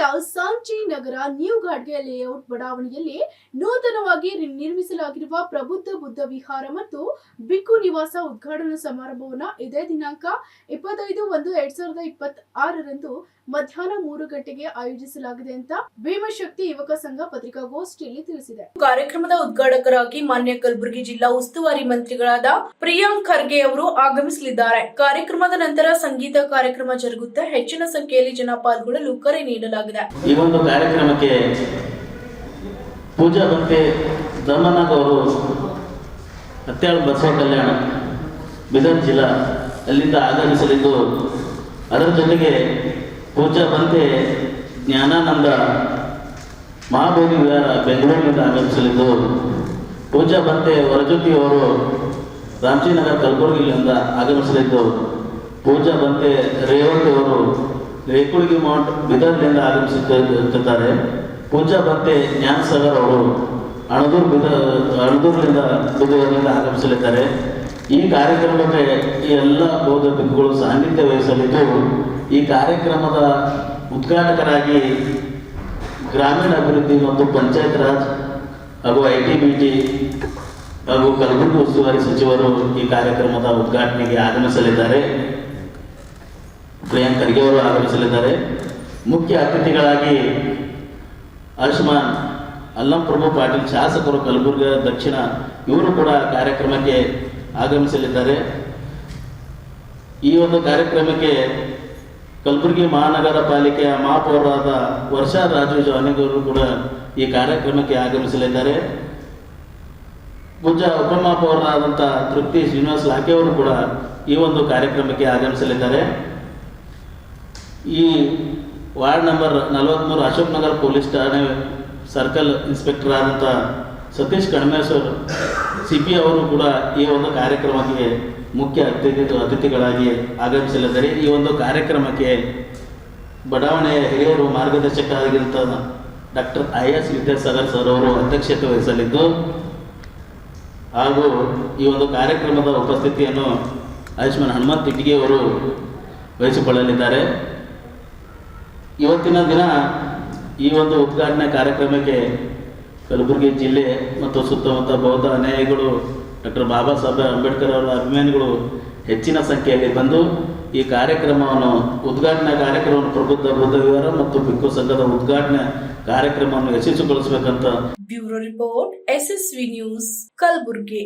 Portugal. Santi! ನಗರ new ಘಾಟ್ಗೆ layout ಬಡಾವಣೆಯಲ್ಲಿ ನೂತನವಾಗಿ ನಿರ್ಮಿಸಲಾಗಿರುವ ಪ್ರಬುದ್ಧ ಬುದ್ಧ ವಿಹಾರ ಮತ್ತು ಬಿಕ್ಕು ನಿವಾಸ ಉದ್ಘಾಟನಾ ಸಮಾರಂಭವನ್ನು ಇದೇ ದಿನಾಂಕ ಇಪ್ಪತ್ತೈದು ಒಂದು ಎರಡ್ ಸಾವಿರದ ಇಪ್ಪತ್ತ್ ಆರರಂದು ಮಧ್ಯಾಹ್ನ ಮೂರು ಗಂಟೆಗೆ ಆಯೋಜಿಸಲಾಗಿದೆ ಅಂತ ಭೀಮಶಕ್ತಿ ಯುವಕ ಸಂಘ ಪತ್ರಿಕಾಗೋಷ್ಠಿಯಲ್ಲಿ ತಿಳಿಸಿದೆ. ಕಾರ್ಯಕ್ರಮದ ಉದ್ಘಾಟಕರಾಗಿ ಮಾನ್ಯ ಕಲಬುರಗಿ ಜಿಲ್ಲಾ ಉಸ್ತುವಾರಿ ಮಂತ್ರಿಗಳಾದ ಪ್ರಿಯಾಂಕ್ ಖರ್ಗೆ ಅವರು ಆಗಮಿಸಲಿದ್ದಾರೆ. ಕಾರ್ಯಕ್ರಮದ ನಂತರ ಸಂಗೀತ ಕಾರ್ಯಕ್ರಮ ಜರುಗುತ್ತಾ. ಹೆಚ್ಚಿನ ಸಂಖ್ಯೆಯಲ್ಲಿ ಜನ ಪಾಲ್ಗೊಳ್ಳಲು ಕರೆ ನೀಡಲಾಗಿದೆ. ಈ ಒಂದು ಕಾರ್ಯಕ್ರಮಕ್ಕೆ ಪೂಜಾ ಭಕ್ತಿ ಅವರು ಹತ್ಯಾಳ ಬಸವ ಕಲ್ಯಾಣ, ಬೀದರ್ ಜಿಲ್ಲಾ ಅಲ್ಲಿಂದ ಆಗಮಿಸಲಿದ್ದು, ಅದರ ಜೊತೆಗೆ ಪೂಜಾ ಬಂತೆ ಜ್ಞಾನಾನಂದ ಮಹಾಬೋಧಿ ವಿಹಾರ ಬೆಂಗಳೂರಿನಿಂದ ಆಗಮಿಸಲಿದ್ದು, ಪೂಜಾ ಬಂತೆ ಅವರು ರಾಮಜಿನಗರ ಕಲಬುರಗಿಯಿಂದ ಆಗಮಿಸಲಿದ್ದು, ಪೂಜಾ ಬಂತೆ ರೇವತಿ ಅವರು ರೇಕುಳಿಗೆ ಮಾಡ್, ಬಿದರ್ನಿಂದ ಆರಂಭಿಸುತ್ತಿದ್ದಾರೆ ಪೂಜಾ ಭಕ್ತೆ ಜ್ಞಾನ ಸಾಗರ್ ಅವರು ಅಣದೂರ್ ಬಿದ, ಅಣದೂರ್ನಿಂದ ಬಿದೂರಿನಿಂದ ಆಗಮಿಸಲಿದ್ದಾರೆ. ಈ ಕಾರ್ಯಕ್ರಮಕ್ಕೆ ಈ ಎಲ್ಲ ಬೌದ್ಧ ಭಿಕ್ಕುಗಳು ಸಾನ್ನಿಧ್ಯ ವಹಿಸಲಿದ್ದು, ಈ ಕಾರ್ಯಕ್ರಮದ ಉದ್ಘಾಟಕರಾಗಿ ಗ್ರಾಮೀಣ ಅಭಿವೃದ್ಧಿ ಮತ್ತು ಪಂಚಾಯತ್ ರಾಜ್ ಹಾಗೂ ಐ ಟಿ ಬಿ ಟಿ ಹಾಗೂ ಕಲಬುರಗಿ ಉಸ್ತುವಾರಿ ಸಚಿವರು ಈ ಕಾರ್ಯಕ್ರಮದ ಉದ್ಘಾಟನೆಗೆ ಆಗಮಿಸಲಿದ್ದಾರೆ. ಪ್ರಿಯಾಂಕ್ ಖರ್ಗೆ ಅವರು ಆಗಮಿಸಲಿದ್ದಾರೆ. ಮುಖ್ಯ ಅತಿಥಿಗಳಾಗಿ ಆಯುಷ್ಮಾನ್ ಅಲ್ಲಂ ಪ್ರಭು ಪಾಟೀಲ್ ಶಾಸಕರು ಕಲಬುರಗಿ, ದಕ್ಷಿಣ ಇವರು ಕೂಡ ಕಾರ್ಯಕ್ರಮಕ್ಕೆ ಆಗಮಿಸಲಿದ್ದಾರೆ. ಈ ಒಂದು ಕಾರ್ಯಕ್ರಮಕ್ಕೆ ಕಲಬುರಗಿ ಮಹಾನಗರ ಪಾಲಿಕೆಯ ಮಹಾಪೌರರಾದ ವರ್ಷಾ ರಾಜು ಜಾನಿಗವರು ಕೂಡ ಈ ಕಾರ್ಯಕ್ರಮಕ್ಕೆ ಆಗಮಿಸಲಿದ್ದಾರೆ. ಪೂಜಾ ಉಪಮಹಾಪೌರರಾದಂಥ ತೃಪ್ತಿ ಶ್ರೀನಿವಾಸ್ ಲಾಕೆ ಅವರು ಕೂಡ ಈ ಒಂದು ಕಾರ್ಯಕ್ರಮಕ್ಕೆ ಆಗಮಿಸಲಿದ್ದಾರೆ. ಈ ವಾರ್ಡ್ ನಂಬರ್ ನಲವತ್ತ್ಮೂರು ಅಶೋಕ್ ನಗರ್ ಪೊಲೀಸ್ ಠಾಣೆ ಸರ್ಕಲ್ ಇನ್ಸ್ಪೆಕ್ಟರ್ ಆದಂಥ ಸತೀಶ್ ಕಣ್ಮೇಶ್ವರ್ ಸಿ ಪಿ ಅವರು ಕೂಡ ಈ ಒಂದು ಕಾರ್ಯಕ್ರಮಕ್ಕೆ ಮುಖ್ಯ ಅತಿಥಿ ಅತಿಥಿಗಳಾಗಿ ಆಗಮಿಸಲಿದ್ದಾರೆ. ಈ ಒಂದು ಕಾರ್ಯಕ್ರಮಕ್ಕೆ ಬಡಾವಣೆಯ ಹಿರಿಯರು ಮಾರ್ಗದರ್ಶಕರಾಗಿರುತ್ತ doctor I S Vidyasagar sir ಅವರು ಅಧ್ಯಕ್ಷತೆ ವಹಿಸಲಿದ್ದು, ಹಾಗೂ ಈ ಒಂದು ಕಾರ್ಯಕ್ರಮದ ಉಪಸ್ಥಿತಿಯನ್ನು ಆಯುಷ್ಮಾನ್ ಹನುಮಂತ್ ಇಟ್ಟಿಗೆ ಅವರು ವಹಿಸಿಕೊಳ್ಳಲಿದ್ದಾರೆ. ಇವತ್ತಿನ ದಿನ ಈ ಒಂದು ಉದ್ಘಾಟನೆ ಕಾರ್ಯಕ್ರಮಕ್ಕೆ ಕಲಬುರಗಿ ಜಿಲ್ಲೆ ಮತ್ತು ಸುತ್ತಮುತ್ತ ಬೌದ್ಧ ಅನುಯಾಯಿಗಳು ಡಾಕ್ಟರ್ ಬಾಬಾ ಸಾಹೇಬ್ ಅಂಬೇಡ್ಕರ್ ಅವರ ಅಭಿಮಾನಿಗಳು ಹೆಚ್ಚಿನ ಸಂಖ್ಯೆಯಲ್ಲಿ ಬಂದು ಈ ಕಾರ್ಯಕ್ರಮವನ್ನು, ಉದ್ಘಾಟನಾ ಕಾರ್ಯಕ್ರಮವನ್ನು ಪ್ರಬುದ್ಧ ಬುದ್ಧ ವಿಹಾರ ಮತ್ತು ಬಿಕ್ಕು ಸಂಘದ ಉದ್ಘಾಟನೆ ಕಾರ್ಯಕ್ರಮವನ್ನು ಯಶಸ್ವಿಗೊಳಿಸಬೇಕಂತ bureau report SSV news Kalaburagi.